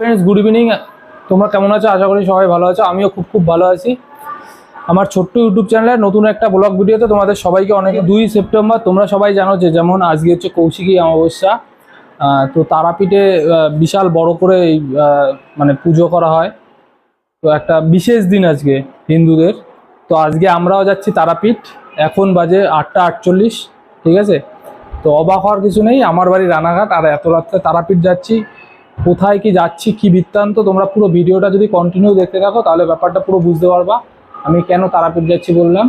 Friends good evening তোমরা কেমন আছো? আশা করি সবাই ভালো আছো। আমিও খুব খুব ভালো আছি। আমার ছোট্ট ইউটিউব চ্যানেলে নতুন একটা ব্লগ ভিডিওতে তোমাদের সবাইকে অনেকে দুই সেপ্টেম্বর তোমরা সবাই জানো যে যেমন আজকে হচ্ছে কৌশিকী অমাবস্যা। তো তারাপীঠে বিশাল বড় করে মানে পুজো করা হয়। তো একটা বিশেষ দিন আজকে হিন্দুদের। তো আজকে আমরাও যাচ্ছি তারাপীঠ। এখন বাজে আটটা আটচল্লিশ, ঠিক আছে? তো অবাক হওয়ার কিছু নেই, আমার বাড়ি রানাঘাট, আর এত রাত্রে তারাপীঠ যাচ্ছি। কোথায় কি যাচ্ছি, কি বৃত্তান্ত, তোমরা পুরো ভিডিওটা যদি কন্টিনিউ দেখতে থাকো, তাহলে ব্যাপারটা পুরো বুঝতে পারবা। আমি কেন তারাপীঠ যাচ্ছি বললাম।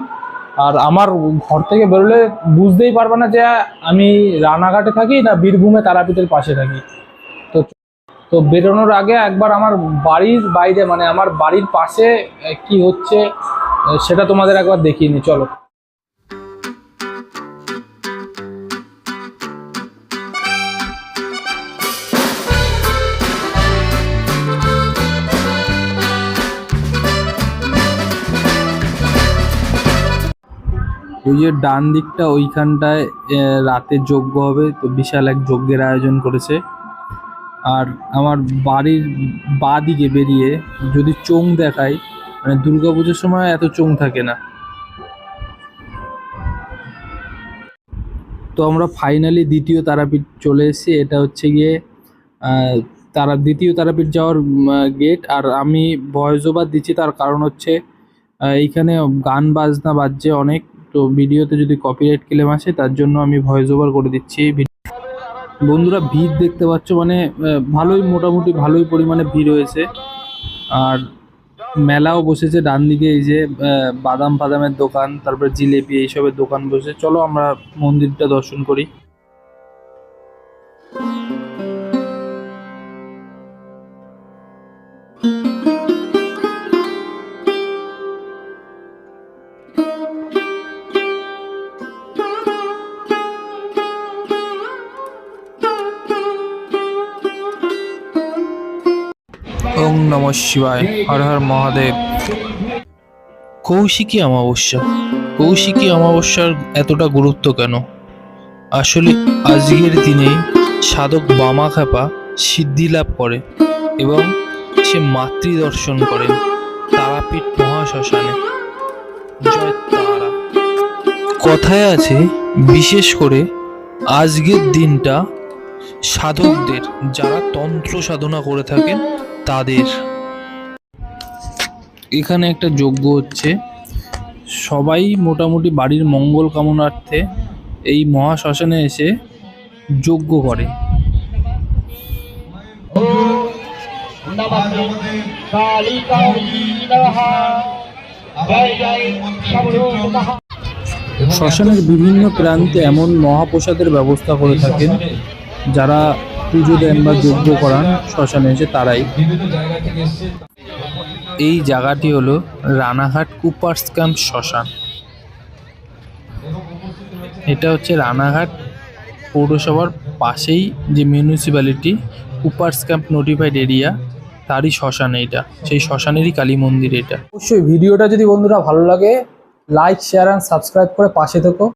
আর আমার ঘর থেকে বেরোলে বুঝতেই পারবা না যে আমি রানাঘাটে থাকি না বীরভূমে তারাপীঠের পাশে থাকি। তো তো বেরোনোর আগে একবার আমার বাড়ির বাইরে মানে আমার বাড়ির পাশে কি হচ্ছে সেটা তোমাদের একবার দেখিয়ে নি চলো। ওই যে ডান দিকটা ওইখানটায় রাতে যজ্ঞ হবে, তো বিশাল এক যজ্ঞের আয়োজন করেছে। আর আমার বাড়ির বাঁ দিকে বেরিয়ে যদি চোং দেখাই মানে দুর্গাপুজোর সময় এত চোং থাকে না। তো আমরা ফাইনালি দ্বিতীয় তারাপীঠ চলে এসেছি, এটা হচ্ছে গিয়ে তারা, দ্বিতীয় তারাপীঠ যাওয়ার গেট আর আমি ভয়েস ওভার দিচ্ছি, তার কারণ হচ্ছে এইখানে গান বাজনা বাজছে অনেক। তো ভিডিওতে যদি কপিরাইট ক্লেম আসে, তার জন্য আমি ভয়েস ওভার করে দিচ্ছি বন্ধুরা, ভিড় দেখতে পাচ্ছ মানে ভালোই, মোটামুটি ভালোই পরিমাণে ভিড় হয়েছে। আর মেলাও বসেছে ডান দিকে এই যে বাদাম ফাদামের দোকান, তারপরে জিলেপি, এইসবের দোকান বসেছে। চলো আমরা মন্দিরটা দর্শন করি। ওং নম শিবায়, হর হর মহাদেব। কৌশিকী অমাবস্যা, কৌশিকী অমাবস্যার এতটা গুরুত্ব কেন? আসলে আজকের দিনে সাধক বামা খাপা সিদ্ধি লাভ করে এবং সে মাতৃ দর্শন করেন তারাপীঠ মহাশ্মশানে। কথায় আছে, বিশেষ করে আজকের দিনটা সাধকদের যারা তন্ত্র সাধনা করে থাকেন তাদের। এখানে একটা যজ্ঞ হচ্ছে। সবাই মোটামুটি বাড়ির মঙ্গল কামনার্থে এই মহাশ্মশানে এসে যজ্ঞ করে। শ্মশানের বিভিন্ন প্রান্তে এমন মহাপ্রসাদের ব্যবস্থা করে থাকেন, যারা পুজো দেন বা যজ্ঞ করান শ্মশানে এসে তারাই। এই জায়গাটি হলো রানাঘাট কুপার্স ক্যাম্প শ্মশান। এটা হচ্ছে রানাঘাট পৌরসভার পাশেই যে municipality Cooper's camp notified area তারই শ্মশান এটা। সেই শ্মশানেরই কালী মন্দির এটা। অবশ্যই ভিডিওটা যদি বন্ধুরা ভালো লাগে লাইক শেয়ার অ্যান্ড সাবস্ক্রাইব করে পাশে থেকো।